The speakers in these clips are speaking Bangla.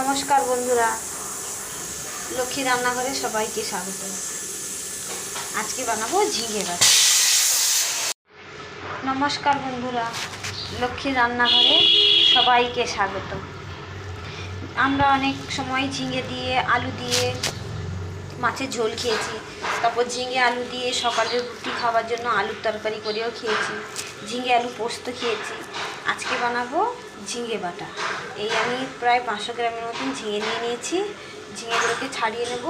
নমস্কার বন্ধুরা। লক্ষ্মী রান্নাঘরে সবাইকে স্বাগত। আজকে বানাবো ঝিঙে ভাত। নমস্কার বন্ধুরা, লক্ষ্মী রান্নাঘরে সবাইকে স্বাগত। আমরা অনেক সময় ঝিঙে দিয়ে, আলু দিয়ে মাছের ঝোল খেয়েছি। তারপর ঝিঙে আলু দিয়ে সকালে রুটি খাওয়ার জন্য আলুর তরকারি করেও খেয়েছি। ঝিঙে আলু পোস্ত খেয়েছি। আজকে বানাবো ঝিঙে বাটা। এই আমি প্রায় পাঁচশো গ্রামের মতন ঝিঙে নিয়ে নিয়েছি। ঝিঙেগুলোকে ছাড়িয়ে নেব।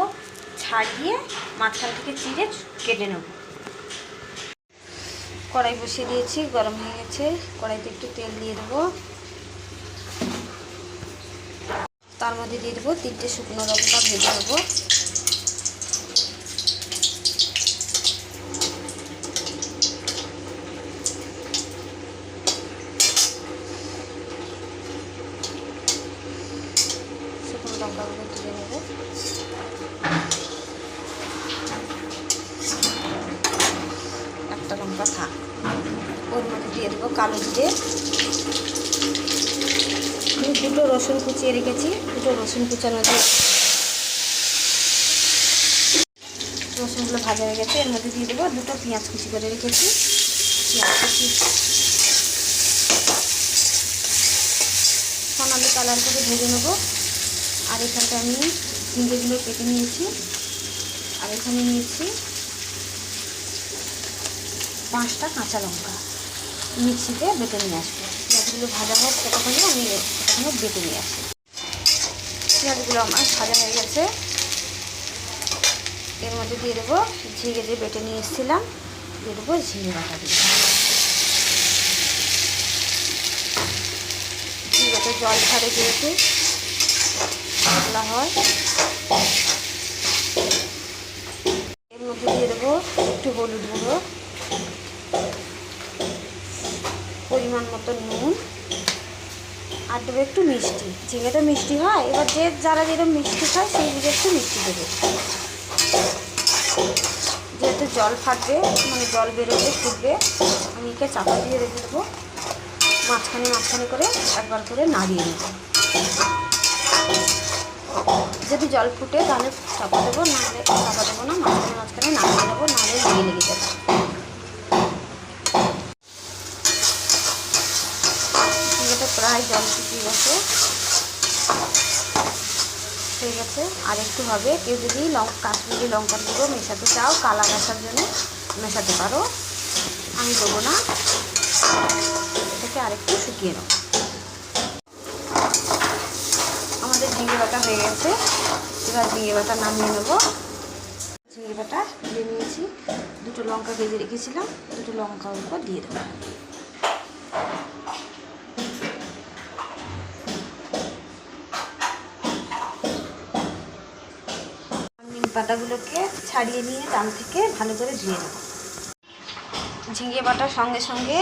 ছাড়িয়ে মাঝখান থেকে চিড়ে কেটে নেব। কড়াই বসিয়ে দিয়েছি, গরম হয়ে গেছে। কড়াইতে একটু তেল দিয়ে দেবো। তার মধ্যে দিয়ে দেবো তিনটে শুকনো লঙ্কা ভেজে নেব শুকনো লঙ্কাগুলো তুলে নেব। একটা লঙ্কা থাক ওর মধ্যে দিয়ে দেবো কালো জিরে। দুটো রসুন কুচিয়ে রেখেছি। দুটো রসুন কুচানো দিয়ে রসুনগুলো ভাজা হয়ে গেছে, এর মধ্যে দিয়ে দেবো দুটো পেঁয়াজ কুচি করে রেখেছি। পেঁয়াজ কুচি। সোনালি কালার করে ভেজে নেব। আর এখানটা আমি ঝিঙ্গেগুলো কেটে নিয়েছি। আর এখানে নিয়েছি পাঁচটা কাঁচা লঙ্কা। মিক্সিতে বেটে নিয়ে আসব। পেঁয়াজগুলো ভাজা হোক ততক্ষণে আমি ততক্ষণে বেটে নিয়ে আসি। পেঁয়াজগুলো আমার ভাজা হয়ে গেছে। এর মধ্যে দিয়ে দেবো ঝিঙে যে বেটে নিয়ে এসেছিলাম। দিয়ে দেবো ঝিঙে বাটা দিয়ে। জল ছাড়ে যেহেতু পাতলা হয়। এর মধ্যে দিয়ে দেবো একটু হলুদ গুঁড়ো, পরিমাণ মতো নুন, আর দেবো একটু মিষ্টি। ঝিঙেটা মিষ্টি হয়, এবার যে যারা যেরকম মিষ্টি খায়, সেই দিকে একটু মিষ্টি দেবে। যেহেতু জল ফাটবে মানে জল বেরোবে ফুটবে, আমি একে চাপা দিয়ে রেখে দেবো। মাঝখানে মাঝখানে করে একবার করে নাড়িয়ে নেব। যদি জল ফুটে তাহলে চাপা দেবো, নাহলে চাপা দেবো না, মাঝখানে মাঝখানে নামিয়ে দেবো নাহলে লেগে লেগে যাবে। প্রায় জল শুকিয়ে গেছে। ঠিক আছে আর একটু হবে। কেউ যদি লঙ্কা কাশ্মীরি লঙ্কার গুঁড়ো মেশাতে চাও কালার আসার জন্য মেশাতে পারো। আমি দেবো না। এটাকে আরেকটু শুকিয়ে নেব। ঝিঙে বাটা হয়ে গেছে। এবার ঝিঙে বাটা নামিয়ে নেব। ঝিঙে বাটা দিয়ে নিয়েছি। দুটো লঙ্কা ভেজে রেখেছিলাম। দুটো লঙ্কা উপর দিয়ে দেবো। পাতাগুলোকে ছাড়িয়ে নিয়ে ডাল থেকে ভালো করে ধুয়ে নেব। ঝিঙে বাটার সঙ্গে সঙ্গে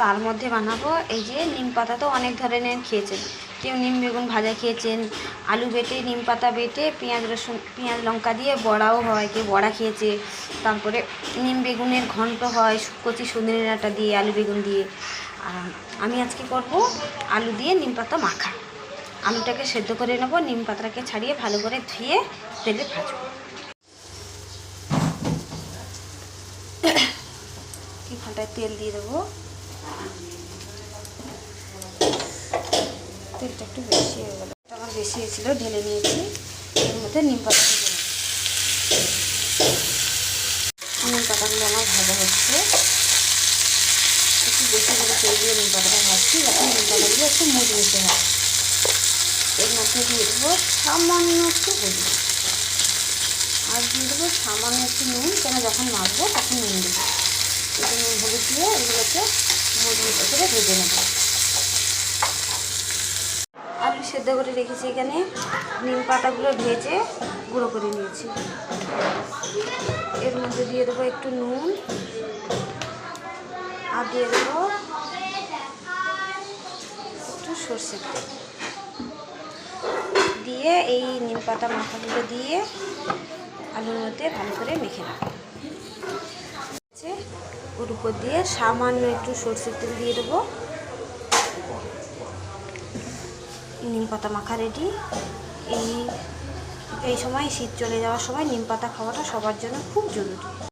তার মধ্যে বানাবো। এই যে নিম পাতা তো অনেক ধরনের খেয়েছেন। কেউ নিম, বেগুন ভাজা খেয়েছেন। আলু বেটে, নিম পাতা বেটে, পেঁয়াজ, রসুন, পেঁয়াজ, লঙ্কা দিয়ে বড়াও হয় কেউ বড়া খেয়েছে। তারপরে নিম, বেগুনের ঘন্ট হয়, কচি সজনে ডাঁটা দিয়ে, আলু বেগুন দিয়ে। আমি আজকে করব আলু দিয়ে নিম পাতা মাখা। আলুটাকে সেদ্ধ করে নেব, নিম পাতাটাকে ছাড়িয়ে ভালো করে ধুয়ে তেলে ভাজবো। এখানটায় তেল দিয়ে দেবো? তেলটা একটু বেশি হয়ে গেলো। আমার বেশি হয়েছিল, ঢেলে নিয়েছি। এর মধ্যে নিম পাতা নিম পাতাগুলো আমার ভাজা হচ্ছে। একটু বেশি করে তেল দিয়ে নিম পাতাটা ভাজছি, যাতে নিম পাতাগুলো একটু মুচমুচে হয়। এর মধ্যে দিয়ে দেবো সামান্য একটু হলুদ। আর দিয়ে দেবো সামান্য একটু নুন, কেন যখন মাখবো তখন নুন দেবো। একটু নুন, হলুদ দিয়ে এগুলোকে মুচমুচে করে ভেজে নেব। আলু সেদ্ধ করে রেখেছি এখানে। নিম পাতাগুলো ভেজে গুঁড়ো করে নিয়েছি। এর মধ্যে দিয়ে দেবো একটু নুন। আর দিয়ে দেবো একটু সর্ষের তেল। দিয়ে এই নিম পাতা মাথাগুলো দিয়ে আলুর মধ্যে ভালো করে মেখে নেব। ওর উপর দিয়ে সামান্য একটু সর্ষের তেল দিয়ে দেবো। নিম পাতা মাখা রেডি এই এই সময় শীত চলে যাওয়ার সময় নিম পাতা খাওয়াটা সবার জন্য খুব জরুরি।